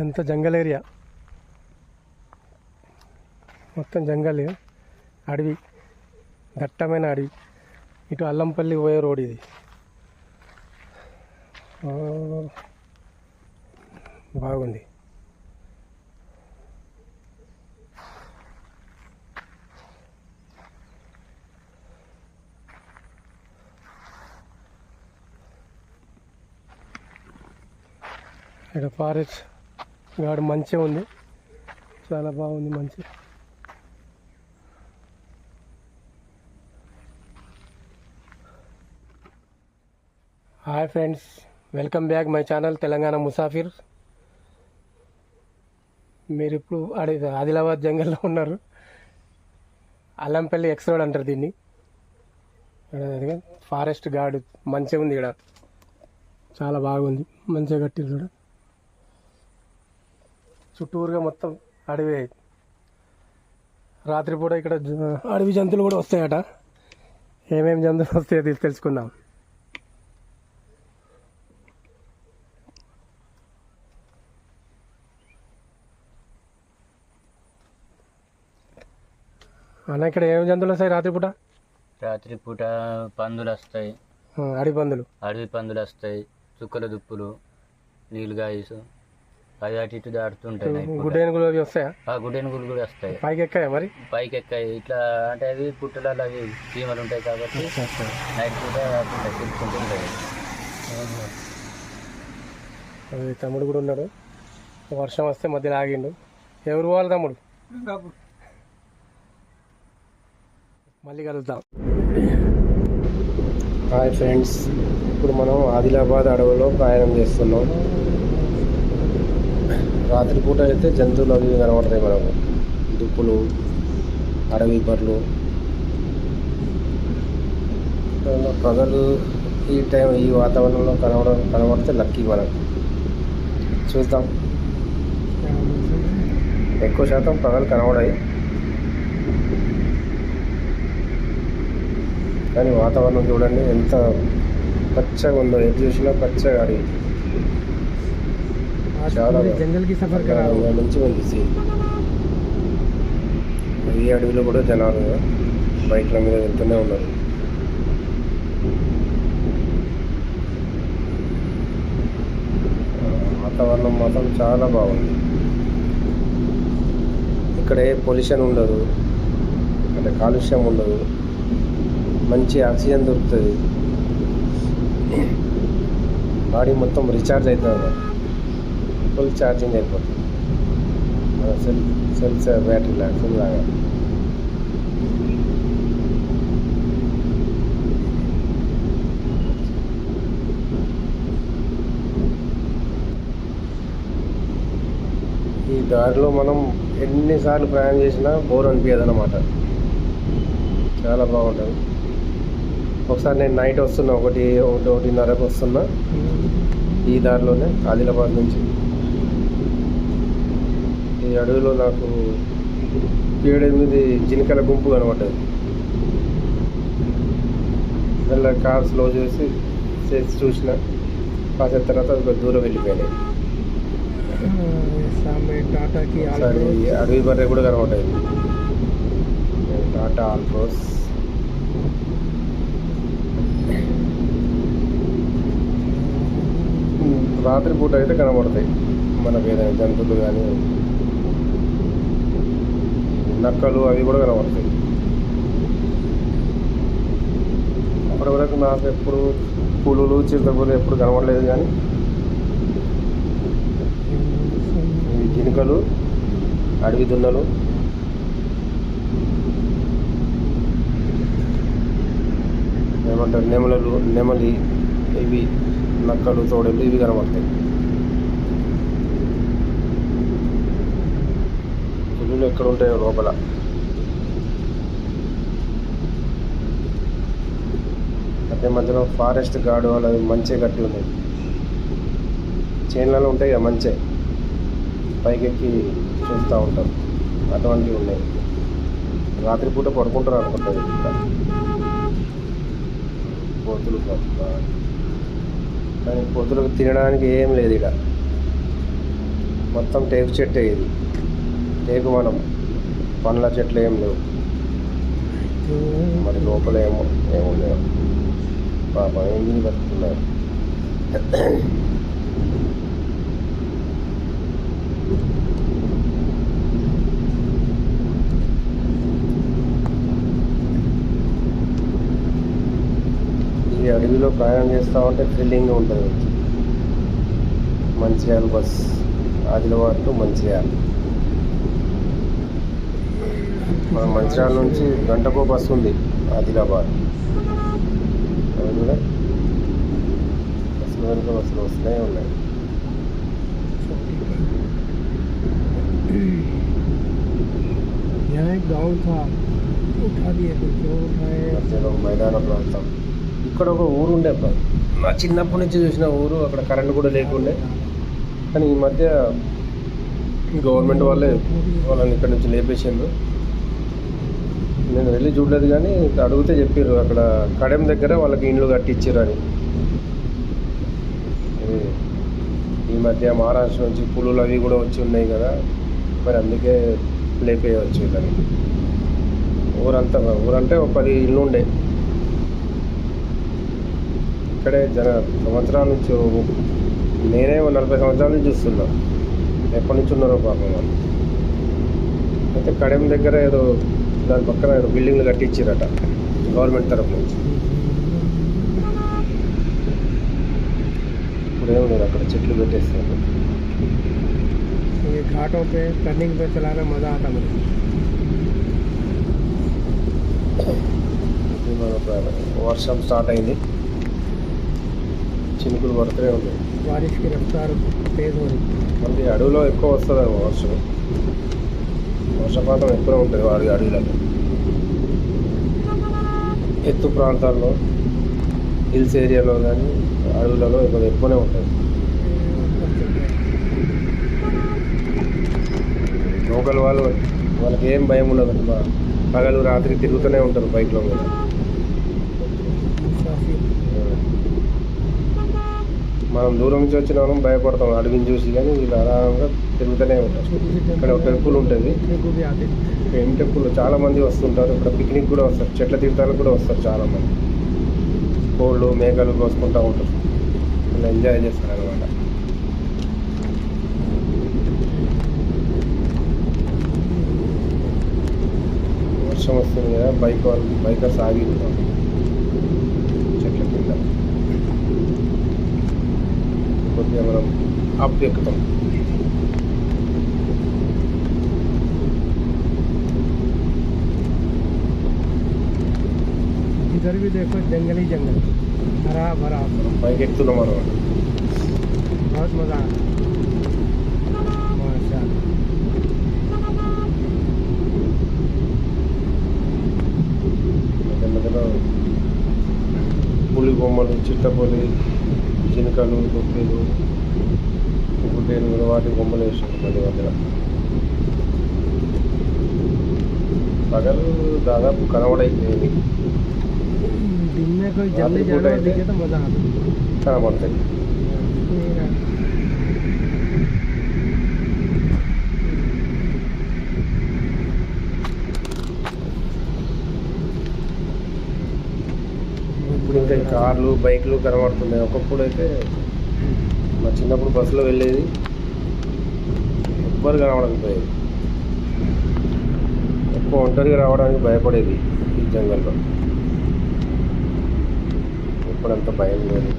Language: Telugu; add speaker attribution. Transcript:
Speaker 1: అంతా జంగల్ ఏరియా. మొత్తం జంగల్. అడవి. దట్టమైన అడవి. ఇటు అల్లంపల్లి పోయే రోడ్ ఇది. బాగుంది. ఇక్కడ ఫారెస్ట్ గాడు మంచిగా ఉంది. చాలా బాగుంది మంచి. Hi friends welcome back my channel Telangana Musafir. మీరు ఇప్పుడు అడే ఆదిలాబాద్ జంగల్లో ఉన్నారు. అల్లంపల్లి ఎక్స్ రోడ్ అంటారు దీన్ని. ఫారెస్ట్ గాడు మంచిగా ఉంది ఇక్కడ. చాలా బాగుంది. మంచిగా కట్టిరు చూడ. చుట్టూరుగా మొత్తం అడవి. రాత్రిపూట ఇక్కడ అడవి జంతువులు కూడా వస్తాయట. ఏమేమి జంతువులు వస్తాయో తీసి తెలుసుకుందాం. అన్న ఇక్కడ ఏమేమి జంతువులు వస్తాయి రాత్రిపూట
Speaker 2: రాత్రిపూట పందులు వస్తాయి.
Speaker 1: అడవి పందులు.
Speaker 2: అడవి పందులు వస్తాయి. చుక్కల దుప్పులు నీలుగాయసు అవి అటు ఇటు పూట.
Speaker 1: గుడ్డేనుగులు అవి వస్తాయా?
Speaker 2: ఆ గుడ్డెనుగులు కూడా వస్తాయి.
Speaker 1: పైకి ఎక్కాయా మరి?
Speaker 2: పైకి ఎక్కాయి ఇట్లా అంటే అవి పుట్టలలో అవి చీమలు ఉంటాయి కాబట్టి నైట్ తిరుగుతుంటుంటాయి
Speaker 1: అది తమ్ముడు కూడా ఉన్నాడు. వర్షం వస్తే మధ్యలో ఆగిండు. ఎవరు పోవాలి తమ్ముడు? మళ్ళీ కలుద్దాం. హాయ్ ఫ్రెండ్స్ ఇప్పుడు మనం ఆదిలాబాద్ అడవిలో ప్రయాణం చేస్తున్నాం. రాత్రిపూట అయితే జంతువులు అవి కనబడతాయి మనకు. దుప్పులు అడవి బర్రెలు. పగలు ఈ టైం ఈ వాతావరణంలో కనబడ కనబడితే లక్కీ మనకు. చూద్దాం. ఎక్కువ శాతం పగలు కనబడాయి. కానీ వాతావరణం చూడండి ఎంత పచ్చగా ఉందో ఎటు చూసినా పచ్చగా అడిగి. జంగల్కి సఫర్ సీన్ ఈ అడవిలో కూడా జనాలు బైక్ల మీద వెళ్తూనే ఉన్నారు. వాతావరణం మాత్రం చాలా బాగుంది. ఇక్కడే పొల్యూషన్ ఉండదు. అంటే కాలుష్యం ఉండదు. మంచి ఆక్సిజన్ దొరుకుతుంది. బాడీ మొత్తం రీఛార్జ్ అవుతుంది ఫుల్ ఛార్జింగ్ అయిపోతుంది. మన సెల్ సెల్స్ బ్యాటరీ లాగా ఫుల్ లాగా. ఈ దారిలో మనం ఎన్నిసార్లు ప్రయాణం చేసినా బోర్ అనిపించదు అనమాట చాలా బాగుంటుంది. ఒకసారి నేను నైట్ వస్తున్నా ఒకటి ఒకటి ఒకటిన్నరకు వస్తున్నా ఈ దారిలోనే ఆదిలాబాద్ నుంచి. అడవిలో నాకు ఏడెనిమిది జింకల గుంపు కనబడ్డది. మళ్ళీ కార్ స్లో చేసి చేసి చూసిన కాసేపు తర్వాత అది దూరం వెళ్ళిపోయినాయి. అడవి బర్రె కూడా కనబడ్డది. టాటా ఆల్క్రోస్ రాత్రిపూట అయితే కనబడతాయి. మనకు ఏదైనా జంతువులు కానీ నక్కలు అవి కూడా కనబడతాయి. అప్పటి వరకు నాకు ఎప్పుడు పులులు చిరుతపులు ఎప్పుడు కనబడలేదు కానీ ఇవి జినుకలు అడవి దున్నలు. ఏమంటారు? నెమలలు నెమలి ఇవి నక్కలు తోడలు ఇవి కనబడతాయి. పూలు ఎక్కడ ఉంటాయో లోపల. అంటే మధ్యలో ఫారెస్ట్ గాడు వాళ్ళది మంచి కట్టి ఉన్నాయి చైన్లలో ఉంటాయి కదా మంచి. పైకెక్కి చూస్తూ ఉంటాం. అటువంటివి ఉన్నాయి. రాత్రిపూట పడుకుంటారు అనుకుంటుంది ఇక్కడ పొద్దులు కానీ పొద్దులకు తినడానికి ఏం లేదు ఇక్కడ మొత్తం టేకు చెట్టే ఇది. టేకు మనం పండ్ల చెట్లు ఏం లేవు. మరి లోపల ఏమో ఏమున్నాయో పాప ఏమి బతుకున్నారు. ఈ అడవిలో ప్రయాణం చేస్తా ఉంటే థ్రిల్లింగ్ ఉంటుంది. మంచిర్యాల బస్. ఆదిలాబాద్ టు మంచిర్యాల. మన మంచిర్యాల నుంచి గంటకో బస్సు ఉంది ఆదిలాబాద్ అది కూడా బస్సులు వెనుక బస్సులు వస్తూనే ఉన్నాయి
Speaker 3: यहाँ एक गांव था उठा दिए तो क्यों उठाए
Speaker 1: మధ్యలో మైదాన ప్రాంతం ఇక్కడ ఒక ఊరు ఉండే అబ్బా. నా చిన్నప్పటి నుంచి చూసిన ఊరు అక్కడ కరెంట్ కూడా లేకుండే కానీ ఈ మధ్య గవర్నమెంట్ వాళ్ళే వాళ్ళని ఇక్కడ నుంచి లేపేసిండ్రు నేను వెళ్ళి చూడలేదు కానీ అడిగితే చెప్పారు అక్కడ కడెం దగ్గర వాళ్ళకి ఇండ్లు కట్టించారు అని ఈ మధ్య మహారాష్ట్ర నుంచి పులులు అవి కూడా వచ్చి ఉన్నాయి కదా మరి అందుకే లేపేయవచ్చు వీళ్ళని ఊరంతా ఊరంటే ఒక పది ఇళ్ళు ఉండే. ఇక్కడే జన సంవత్సరాల నుంచి నేనే నలభై సంవత్సరాల నుంచి చూస్తున్నా. ఎప్పటి నుంచి ఉన్నారో పాపం వాళ్ళు. అయితే కడెం దగ్గర ఏదో దాని పక్కన ఏదో బిల్డింగ్లు కట్టించారట గవర్నమెంట్ తరఫు నుంచి ఇప్పుడు ఏం లేదు అక్కడ చెట్లు పెట్టేస్తారు
Speaker 3: ये घाटों पे टर्निंग पे चलाना मज़ा आता मुझे
Speaker 1: ఇది మన ప్ర- వర్షం స్టార్ట్ అయింది చినుకులు పడుతూనే ఉన్నాయి
Speaker 3: बारिश की रफ्तार तेज़ हो रही
Speaker 1: మళ్ళీ అడవిలో ఎక్కువ వస్తుంది వర్షం వర్షపాతం ఎక్కువ ఉంటుంది వారి అడవిలలో. ఎత్తు ప్రాంతాల్లో హిల్స్ ఏరియాలో కానీ అడవులలో ఇక్కడ ఎక్కువనే ఉంటుంది. లోకల్ వాళ్ళు వాళ్ళకి ఏం భయం ఉండదు. పగలు రాత్రి తిరుగుతూనే ఉంటారు బైక్లో
Speaker 3: కూడా.
Speaker 1: మనం దూరం నుంచి వచ్చిన వాళ్ళం భయపడతాం. అడవిని చూసి కానీ వీళ్ళు ఆరామంగా తిరుగుతూనే ఉంటారు. ఇక్కడ ఒక టెంపుల్ ఉంటుంది. ఏం టెంపుల్? చాలా మంది వస్తుంటారు. ఇక్కడ పిక్నిక్ కూడా వస్తారు. చెట్ల తీర్థాలకు కూడా వస్తారు చాలా మంది. కోళ్ళు మేకలు కోసుకుంటూ ఉంటారు. వాళ్ళు ఎంజాయ్ చేస్తారు అనమాట వర్షం వస్తుంది కదా బైక్ వాళ్ళు బైకర్స్ ఆగిపోతాం మనం అప్ ఎక్కుతాం
Speaker 3: इधर भी देखो जंगल ही जंगल हरा भरा
Speaker 1: పైకి ఎక్కుతున్నాం అనమాట
Speaker 3: बहुत मज़ा आ रहा माशा
Speaker 1: మధ్య మధ్యలో పులి బొమ్మలు చిట్టపులి చినుకలు దుప్పిలు గుడ్డేలు వాటి బొమ్మలు వేసారు మధ్య మధ్యలో. పగలు దాదాపు కనబడైపోయింది.
Speaker 3: दिन
Speaker 1: ఇప్పుడు ఇంకా కార్లు బైక్లు కనబడుతున్నాయి. ఒకప్పుడు అయితే మా చిన్నప్పుడు బస్సులో వెళ్ళేది ఎవ్వరు కనబడకపోయేది. ఎక్కువ ఒంటరిగా రావడానికి భయపడేది ఈ జంగల్లో. ఇప్పుడంత భయం లేదు.